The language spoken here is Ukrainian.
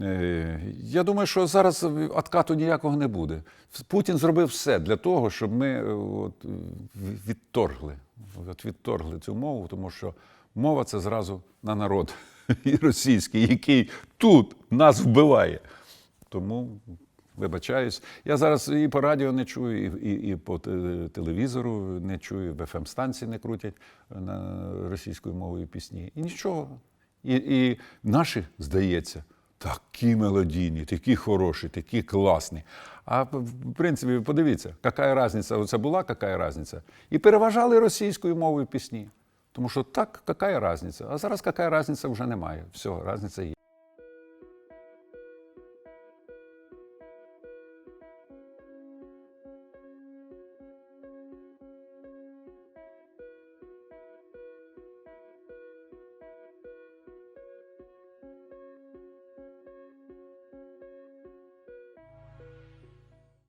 Е, Я думаю, що зараз откату ніякого не буде. Путін зробив все для того, щоб ми е, от, е, відторгли, от, відторгли цю мову, тому що мова це зразу на народ російський, який тут нас вбиває. Тому вибачаюсь. Я зараз і по радіо не чую, і, і, і по телевізору не чую, в fm станції не крутять на російською мовою пісні. І нічого. І, і наші, здається, такі мелодійні, такі хороші, такі класні. А в принципі, подивіться, яка різниця, оце була яка різниця. І переважали російською мовою пісні. Тому що так, яка різниця? А зараз яка різниця вже немає. Все, різниця є.